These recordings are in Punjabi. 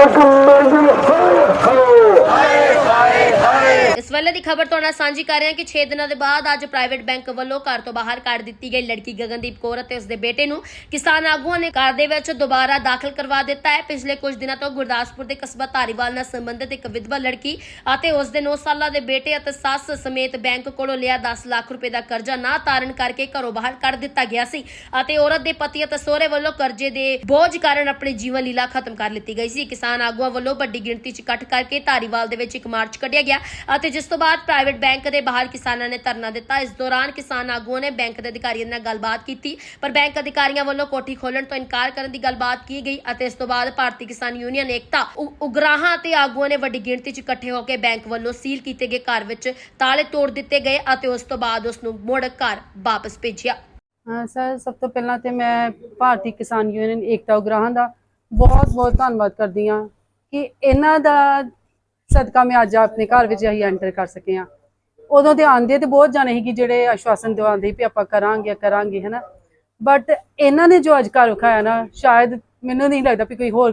Thank you. ਖਬਰ ਤੁਹਾਡੇ ਨਾਲ ਸਾਂਝੀ ਕਰ ਰਹੇ ਹਾਂ ਕਿ 6 ਦਿਨਾਂ ਦੇ ਬਾਅਦ ਅੱਜ ਪ੍ਰਾਈਵੇਟ ਬੈਂਕ ਵੱਲੋਂ ਘਰ ਤੋਂ ਬਾਹਰ ਕੱਢ ਦਿੱਤੀ ਗਈ ਲੜਕੀ ਗਗਨਦੀਪ ਕੌਰ ਅਤੇ ਉਸਦੇ ਬੇਟੇ ਨੂੰ ਕਿਸਾਨ ਆਗੂਆਂ ਨੇ ਘਰ ਦੇ ਵਿੱਚ ਦੁਬਾਰਾ ਦਾਖਲ ਕਰਵਾ ਦਿੱਤਾ ਹੈ। ਪਿਛਲੇ ਕੁਝ ਦਿਨਾਂ ਤੋਂ ਗੁਰਦਾਸਪੁਰ ਦੇ ਕਸਬਾ ਧਾਰੀਵਾਲ ਨਾਲ ਸੰਬੰਧਿਤ ਇੱਕ ਵਿਧਵਾ ਲੜਕੀ ਅਤੇ ਉਸਦੇ 9 ਸਾਲਾਂ ਦੇ ਬੇਟੇ ਅਤੇ ਸੱਸ ਸਮੇਤ ਬੈਂਕ ਕੋਲੋਂ ਲਿਆ 10 ਲੱਖ ਰੁਪਏ ਦਾ ਕਰਜ਼ਾ ਨਾ ਤਾਰਨ ਕਰਕੇ ਘਰੋਂ ਬਾਹਰ ਕੱਢ ਦਿੱਤਾ ਗਿਆ ਸੀ ਅਤੇ ਔਰਤ ਦੇ ਪਤੀ ਅਤੇ ਸਹੁਰੇ ਵੱਲੋਂ ਕਰਜ਼ੇ ਦੇ ਬੋਝ ਕਾਰਨ ਆਪਣੀ ਜੀਵਨ ਲੀਲਾ ਖਤਮ ਕਰ ਲਿੱਤੀ ਗਈ ਸੀ। ਕਿਸਾਨ ਆਗੂਆਂ ਵੱਲੋਂ ਵੱਡੀ ਗਿਣਤੀ 'ਚ ਇਕੱਠ ਕਰਕੇ ਧਾਰੀਵਾਲ ਦੇ ਵਿੱਚ ਇੱਕ ਮਾਰਚ ਕੱਢਿਆ ਗਿਆ ਅਤੇ ਜਿਸ ਤੋਂ ਬਾਅਦ ਪ੍ਰਾਈਵੇਟ ਬੈਂਕ ਦੇ ਬਾਹਰ ਕਿਸਾਨਾਂ ਨੇ ਧਰਨਾ ਦਿੱਤਾ। ਇਸ ਦੌਰਾਨ ਕਿਸਾਨ ਆਗੂਆਂ ਨੇ ਬੈਂਕ ਦੇ ਅਧਿਕਾਰੀਆਂ ਨਾਲ ਗੱਲਬਾਤ ਕੀਤੀ, ਪਰ ਬੈਂਕ ਅਧਿਕਾਰੀਆਂ ਵੱਲੋਂ ਕੋਠੀ ਖੋਲਣ ਤੋਂ ਇਨਕਾਰ ਕਰਨ ਦੀ ਗੱਲਬਾਤ ਕੀ ਗਈ ਅਤੇ ਇਸ ਤੋਂ ਬਾਅਦ ਭਾਰਤੀ ਕਿਸਾਨ ਯੂਨੀਅਨ ਏਕਤਾ ਉਗਰਾਹਾਂ ਅਤੇ ਆਗੂਆਂ ਨੇ ਵੱਡੀ ਗਿਣਤੀ 'ਚ ਇਕੱਠੇ ਹੋ ਕੇ ਬੈਂਕ ਵੱਲੋਂ ਸੀਲ ਕੀਤੇ ਗਏ ਘਰ ਵਿੱਚ ਤਾਲੇ ਤੋੜ ਦਿੱਤੇ ਗਏ ਅਤੇ ਉਸ ਤੋਂ ਬਾਅਦ ਉਸ ਨੂੰ ਮੁੜ ਘਰ ਵਾਪਸ ਭੇਜਿਆ। ਸਰ, ਸਭ ਤੋਂ ਪਹਿਲਾਂ ਤੇ ਮੈਂ ਭਾਰਤੀ ਕਿਸਾਨ ਯੂਨੀਅਨ ਏਕਤਾ ਉਗਰਾਹਾਂ ਦਾ ਬਹੁਤ ਬਹੁਤ ਧੰਨਵਾਦ ਕਰਦੀ ਹਾਂ ਕਿ ਇਹਨਾਂ ਦਾ ਸਦਕਾ ਮੈਂ ਅੱਜ ਆਪਣੇ ਘਰ ਵਿੱਚ ਅਸੀਂ ਐਂਟਰ ਕਰ ਸਕੇ ਹਾਂ। ਉਦੋਂ ਤੇ ਆਂਦੇ ਤੇ ਬਹੁਤ ਜਾਣੇ ਸੀ ਕਿ ਜਿਹੜੇ ਆਸ਼ਵਾਸਨ ਦਿਵਾਉਂਦੇ ਸੀ ਵੀ ਆਪਾਂ ਕਰਾਂਗੇ ਕਰਾਂਗੇ, ਹੈਨਾ। ਬਟ ਇਹਨਾਂ ਨੇ ਜੋ ਅੱਜ ਘਰ ਵਿਖਾਇਆ ਨਾ, ਸ਼ਾਇਦ ਮੈਨੂੰ ਨਹੀਂ ਲੱਗਦਾ ਵੀ ਕੋਈ ਹੋਰ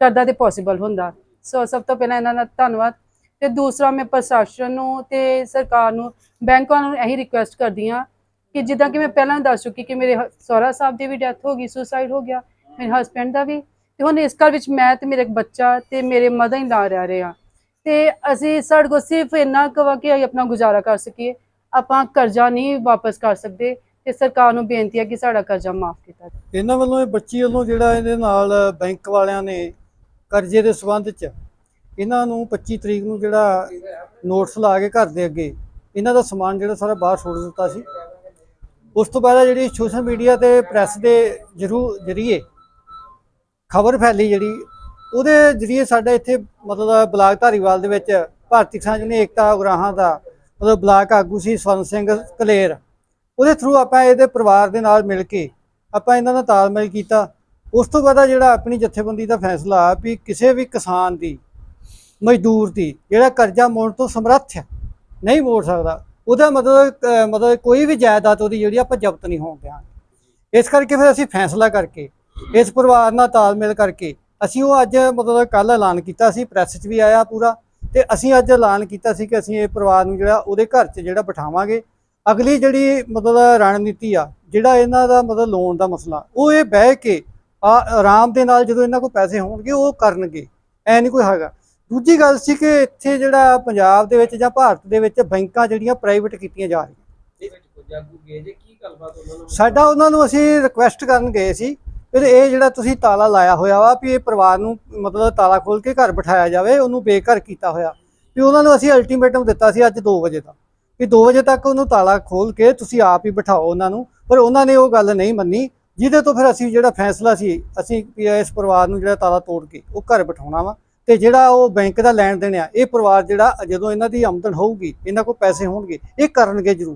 ਕਰਦਾ ਤੇ ਪੋਸੀਬਲ ਹੁੰਦਾ। ਸੋ ਸਭ ਤੋਂ ਪਹਿਲਾਂ ਇਹਨਾਂ ਦਾ ਧੰਨਵਾਦ। ਤੇ ਦੂਸਰਾ ਮੈਂ ਪ੍ਰਸ਼ਾਸਨ ਨੂੰ ਤੇ ਸਰਕਾਰ ਨੂੰ, ਬੈਂਕਾਂ ਨੂੰ ਇਹੀ ਰਿਕੁਐਸਟ ਕਰਦੀ ਹਾਂ ਕਿ ਜਿੱਦਾਂ ਕਿ ਮੈਂ ਪਹਿਲਾਂ ਦੱਸ ਚੁੱਕੀ ਕਿ ਮੇਰੇ ਹ- ਸਹੁਰਾ ਸਾਹਿਬ ਦੀ ਵੀ ਡੈਥ ਹੋ ਗਈ ਸੁਸਾਈਡ ਹੋ ਗਿਆ, ਮੇਰੇ ਹਸਬੰਡ ਦਾ ਵੀ। ਤੇ ਹੁਣ ਇਸ ਘਰ ਵਿੱਚ ਮੈਂ ਤੇ ਮੇਰਾ ਬੱਚਾ ਤੇ ਮੇਰੇ ਮਦਰ ਹੀ ਲਾ ਰਹਿ ਰਹੇ ਆ ਤੇ ਅਸੀਂ ਸਾਡੇ ਕੋਲ ਸਿਰਫ ਇੰਨਾ ਕਵਾ ਕਿ ਅਸੀਂ ਆਪਣਾ ਗੁਜ਼ਾਰਾ ਕਰ ਸਕੀਏ। ਆਪਾਂ ਕਰਜ਼ਾ ਨਹੀਂ ਵਾਪਸ ਕਰ ਸਕਦੇ ਤੇ ਸਰਕਾਰ ਨੂੰ ਬੇਨਤੀ ਹੈ ਕਿ ਸਾਡਾ ਕਰਜ਼ਾ ਮਾਫ ਕੀਤਾ ਜਾਵੇ। ਇਹਨਾਂ ਵੱਲੋਂ ਇਹ ਬੱਚੀ ਵੱਲੋਂ ਜਿਹੜਾ ਇਹਦੇ ਨਾਲ ਬੈਂਕ ਵਾਲਿਆਂ ਨੇ ਕਰਜ਼ੇ ਦੇ ਸਬੰਧ 'ਚ ਇਹਨਾਂ ਨੂੰ 25 ਤਰੀਕ ਨੂੰ ਜਿਹੜਾ ਨੋਟਿਸ ਲਾ ਕੇ ਘਰ ਦੇ ਅੱਗੇ ਇਹਨਾਂ ਦਾ ਸਮਾਨ ਜਿਹੜਾ ਸਾਰਾ ਬਾਹਰ ਛੋੜ ਦਿੱਤਾ ਸੀ। ਉਸ ਤੋਂ ਬਾਅਦ ਜਿਹੜੀ ਸੋਸ਼ਲ ਮੀਡੀਆ ਤੇ ਪ੍ਰੈਸ ਦੇ ਜਰੂ, ਜਰੀਏ ਖਬਰ ਫੈਲੀ ਜਿਹੜੀ ਉਹਦੇ ਜਰੀਏ ਸਾਡਾ ਇੱਥੇ ਮਤਲਬ ਬਲਾਕ ਧਾਰੀਵਾਲ ਦੇ ਵਿੱਚ ਭਾਰਤੀ ਕਿਸਾਨ ਯੂਨੀਅਨ ਏਕਤਾ ਉਗਰਾਹਾਂ ਦਾ ਮਤਲਬ ਬਲਾਕ ਆਗੂ ਸੀ ਸਵਰਨ ਸਿੰਘ ਕਲੇਰ, ਉਹਦੇ ਥਰੂ ਆਪਾਂ ਇਹਦੇ ਪਰਿਵਾਰ ਦੇ ਨਾਲ ਮਿਲ ਕੇ ਆਪਾਂ ਇਹਨਾਂ ਦਾ ਤਾਲਮੇਲ ਕੀਤਾ। ਉਸ ਤੋਂ ਬਾਅਦ ਜਿਹੜਾ ਆਪਣੀ ਜਥੇਬੰਦੀ ਦਾ ਫੈਸਲਾ ਆ ਵੀ ਕਿਸੇ ਵੀ ਕਿਸਾਨ ਦੀ, ਮਜ਼ਦੂਰ ਦੀ ਜਿਹੜਾ ਕਰਜ਼ਾ ਮੋੜਨ ਤੋਂ ਸਮਰੱਥ ਹੈ, ਨਹੀਂ ਮੋੜ ਸਕਦਾ, ਉਹਦਾ ਮਤਲਬ ਮਤਲਬ ਕੋਈ ਵੀ ਜਾਇਦਾਦ ਉਹਦੀ ਜਿਹੜੀ ਆਪਾਂ ਜ਼ਬਤ ਨਹੀਂ ਹੋਣ ਦਿਆਂਗੇ। ਇਸ ਕਰਕੇ ਫਿਰ ਅਸੀਂ ਫੈਸਲਾ ਕਰਕੇ, ਇਸ ਪਰਿਵਾਰ ਨਾਲ ਤਾਲਮੇਲ ਕਰਕੇ ਅਸੀਂ ਉਹ ਅੱਜ ਮਤਲਬ ਕੱਲ ਐਲਾਨ ਕੀਤਾ ਸੀ ਪ੍ਰੈਸ 'ਚ ਵੀ ਆਇਆ ਪੂਰਾ ਤੇ ਅਸੀਂ ਅੱਜ ਐਲਾਨ ਕੀਤਾ ਸੀ ਕਿ ਅਸੀਂ ਇਹ ਪਰਿਵਾਰ ਨੂੰ ਜਿਹੜਾ ਉਹਦੇ ਘਰ 'ਚ ਜਿਹੜਾ ਬਿਠਾਵਾਂਗੇ। ਅਗਲੀ ਜਿਹੜੀ ਮਤਲਬ ਰਣਨੀਤੀ ਆ ਜਿਹੜਾ ਇਹਨਾਂ ਦਾ ਮਤਲਬ ਲੋਨ ਦਾ ਮਸਲਾ ਉਹ ਇਹ ਬਹਿ ਕੇ ਆ ਆਰਾਮ ਦੇ ਨਾਲ ਜਦੋਂ ਇਹਨਾਂ ਕੋਲ ਪੈਸੇ ਹੋਣਗੇ ਉਹ ਕਰਨਗੇ ਐ ਨਹੀਂ ਕੋਈ ਹੈਗਾ। ਦੂਜੀ ਗੱਲ ਸੀ ਕਿ ਇੱਥੇ ਜਿਹੜਾ ਪੰਜਾਬ ਦੇ ਵਿੱਚ ਜਾਂ ਭਾਰਤ ਦੇ ਵਿੱਚ ਬੈਂਕਾਂ ਜਿਹੜੀਆਂ ਪ੍ਰਾਈਵੇਟ ਕੀਤੀਆਂ ਜਾ ਰਹੀਆਂ। ਸਾਡਾ ਉਹਨਾਂ ਨੂੰ ਅਸੀਂ ਰਿਕੁਐਸਟ ਕਰਨ ਗਏ ਸੀ ਵੀ ਇਹ ਜਿਹੜਾ ਤੁਸੀਂ ਤਾਲਾ ਲਾਇਆ ਹੋਇਆ ਵਾ ਵੀ ਇਹ ਪਰਿਵਾਰ ਨੂੰ ਮਤਲਬ ਤਾਲਾ ਖੋਲ ਕੇ ਘਰ ਬਿਠਾਇਆ ਜਾਵੇ, ਉਹਨੂੰ ਬੇਘਰ ਕੀਤਾ ਹੋਇਆ। ਵੀ ਉਹਨਾਂ ਨੂੰ ਅਸੀਂ ਅਲਟੀਮੇਟਮ ਦਿੱਤਾ ਸੀ ਅੱਜ 2 ਵਜੇ ਦਾ ਵੀ 2 ਵਜੇ ਤੱਕ ਉਹਨੂੰ ਤਾਲਾ ਖੋਲ ਕੇ ਤੁਸੀਂ ਆਪ ਹੀ ਬਿਠਾਓ ਉਹਨਾਂ ਨੂੰ। ਪਰ ਉਹਨਾਂ ਨੇ ਉਹ ਗੱਲ ਨਹੀਂ ਮੰਨੀ, ਜਿਹਦੇ ਤੋਂ ਫਿਰ ਅਸੀਂ ਜਿਹੜਾ ਫੈਸਲਾ ਸੀ, ਅਸੀਂ ਵੀ ਇਸ ਪਰਿਵਾਰ ਨੂੰ ਜਿਹੜਾ ਤਾਲਾ ਤੋੜ ਕੇ ਉਹ ਘਰ ਬਿਠਾਉਣਾ ਵਾ। ਤੇ ਜਿਹੜਾ ਉਹ ਬੈਂਕ ਦਾ ਲੈਣ ਦੇਣ ਆ, ਇਹ ਪਰਿਵਾਰ ਜਿਹੜਾ ਜਦੋਂ ਇਹਨਾਂ ਦੀ ਆਮਦਨ ਹੋਊਗੀ, ਇਹਨਾਂ ਕੋਲ ਪੈਸੇ ਹੋਣਗੇ, ਇਹ ਕਰਨਗੇ ਜ਼ਰੂਰ।